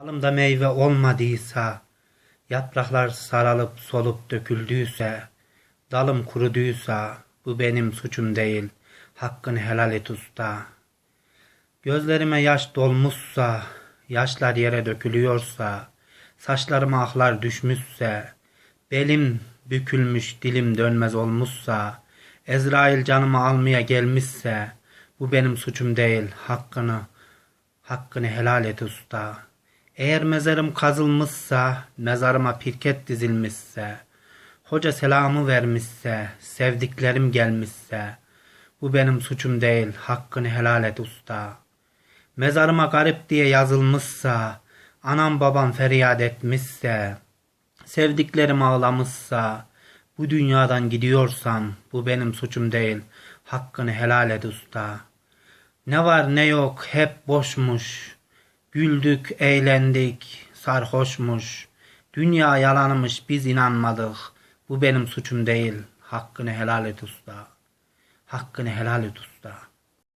Dalımda meyve olmadıysa, yapraklar saralıp solup döküldüyse, dalım kuruduysa, bu benim suçum değil, hakkını helal et usta. Gözlerime yaş dolmuşsa, yaşlar yere dökülüyorsa, saçlarıma aklar düşmüşse, belim bükülmüş dilim dönmez olmuşsa, Ezrail canımı almaya gelmişse, bu benim suçum değil, hakkını, hakkını helal et usta. Eğer mezarım kazılmışsa, mezarıma pirket dizilmişse, hoca selamı vermişse, sevdiklerim gelmişse, bu benim suçum değil, hakkını helal et usta. Mezarıma garip diye yazılmışsa, anam babam feryat etmişse, sevdiklerim ağlamışsa, bu dünyadan gidiyorsam, bu benim suçum değil, hakkını helal et usta. Ne var ne yok hep boşmuş, güldük eğlendik, sarhoşmuş, dünya yalanmış biz inanmadık, bu benim suçum değil, hakkını helal et usta. Hakkını helal et usta.